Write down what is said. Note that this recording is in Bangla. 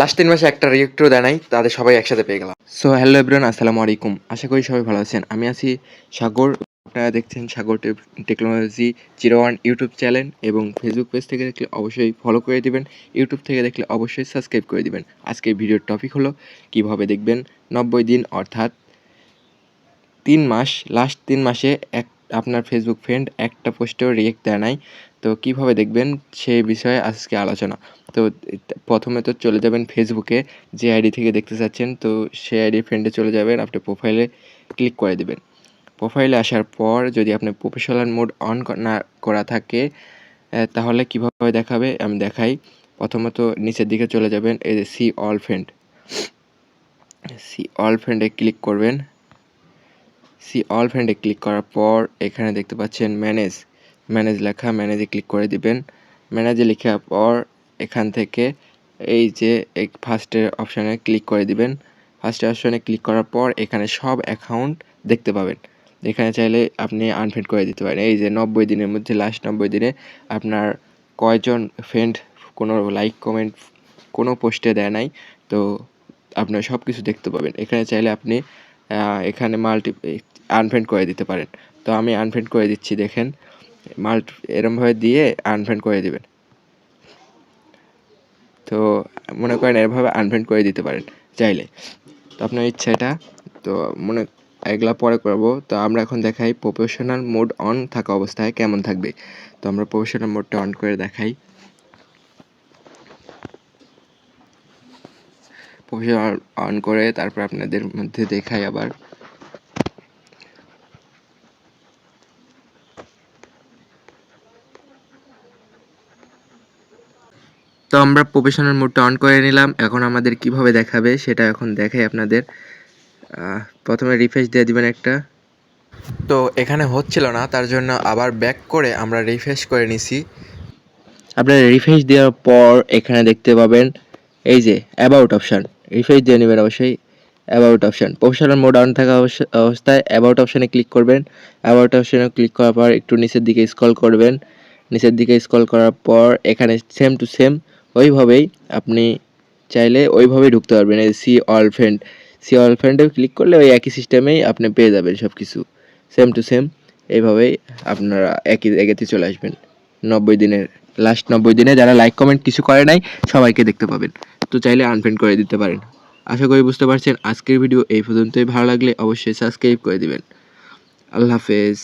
লাস্ট তিন মাসে একটা রিয়েক্টর দেয় নাই তাদের সবাই একসাথে পেয়ে গেলাম। সো হ্যালো এভরিওয়ান আসসালামু আলাইকুম। আশা করি সবাই ভালো আছেন। আমি আছি সাগর। আপনারা দেখছেন Sagar technology zero one YouTube channel এবং ফেসবুক পেজ থেকে দেখলে অবশ্যই ফলো করে দিবেন। ইউটিউব থেকে দেখলে অবশ্যই সাবস্ক্রাইব করে দিবেন। আজকের ভিডিওর টপিক হলো কীভাবে দেখবেন নব্বই দিন, অর্থাৎ তিন মাস লাস্ট তিন মাসে এক আপনার ফেসবুক ফ্রেন্ড একটা পোস্টেও রিয়েক্ট দেয় নাই। তো কীভাবে দেখবেন সেই বিষয়ে আজকে আলোচনা? তো প্রথমে তো চলে যাবেন ফেসবুকে, যে আইডি থেকে দেখতে চাচ্ছেন, তো সেই আইডি ফ্রেন্ডে চলে যাবেন, আপনি প্রোফাইলে ক্লিক করে দেবেন। প্রোফাইলে আসার পর যদি আপনার প্রফেশনাল মোড অন না করা থাকে তাহলে কীভাবে দেখাবে? আমি দেখাই। প্রথমত নিচের দিকে চলে যাবেন, এই যে see all friend see all ফ্রেন্ডে click করবেন। সি অল ফ্রেন্ডে ক্লিক করার পর এখানে দেখতে পাচ্ছেন ম্যানেজ ম্যানেজ লেখা ম্যানেজে ক্লিক করে দিবেন। ম্যানেজে লেখার পর এখান থেকে এই যে ফার্স্টের অপশানে ক্লিক করে দিবেন। ফার্স্টের অপশানে ক্লিক করার পর এখানে সব অ্যাকাউন্ট দেখতে পাবেন। এখানে চাইলে আপনি আনফ্রেন্ড করে দিতে পারেন। এই যে নব্বই দিনের মধ্যে লাস্ট নব্বই দিনে আপনার কয়জন ফ্রেন্ড কোনো লাইক কমেন্ট কোনো পোস্টে দেয় নাই, তো আপনার সব কিছু দেখতে পাবেন। এখানে চাইলে আপনি এখানে মাল্টি আনফ্রেন্ড করে দিতে পারেন। তো আমি আনফ্রেন্ড করে দিচ্ছি, দেখেন। মাল্ট এরমভাবে দিয়ে আনফ্রেন্ড করে দিবেন। তো মনে করেন এভাবে আনফ্রেন্ড করে দিতে পারেন চাইলে। তো আপনার ইচ্ছা এটা। তো মনে এগুলা পরে করব। তো আমরা এখন দেখাই প্রফেশনাল মোড অন থাকা অবস্থায় কেমন থাকবে। তো আমরা প্রফেশনাল মোডটা অন করে দেখাই। প্রফেশনাল অন করে তারপর আপনাদের মধ্যে দেখাই আবার। তো আমরা প্রফেশনাল মোডটা অন করে নিলাম। এখন আমাদের কীভাবে দেখাবে সেটা এখন দেখাই আপনাদের। প্রথমে রিফ্রেশ দিয়ে দিবেন একটা। তো এখানে হচ্ছিল না, তার জন্য আবার ব্যাক করে আমরা রিফ্রেশ করে নিছি। আপনারা রিফ্রেশ দেওয়ার পর এখানে দেখতে পাবেন, এই যে অ্যাবাউট অপশান রিফ্রেশ দিয়ে নেবেন অবশ্যই about option professional mode on থাকা অবস্থায় অ্যাবাউট অপশানে ক্লিক করবেন। অ্যাবাউট অপশানে ক্লিক করার পর একটু নিচের দিকে স্ক্রল করবেন। নিচের দিকে স্ক্রল করার পর এখানে সেম টু সেম ওইভাবেই আপনি চাইলে ওইভাবেই ঢুকতে পারবেন। এই see all friend see all ফ্রেন্ডে click করলে ওই একই সিস্টেমেই আপনি পেয়ে যাবেন সব কিছু সেম টু সেম এইভাবেই আপনারা একই এগেতে চলে আসবেন। নব্বই দিনের লাস্ট নব্বই দিনে যারা লাইক কমেন্ট কিছু করে নাই, সবাইকে দেখতে পাবেন। তো চাইলে আনফ্রেন্ড করে দিতে পারেন। আশা করি বুঝতে পারছেন, আজকের ভিডিও এই পর্যন্তই। ভালো লাগলে অবশ্যই সাবস্ক্রাইব করে দিবেন। আল্লাহ হাফেজ।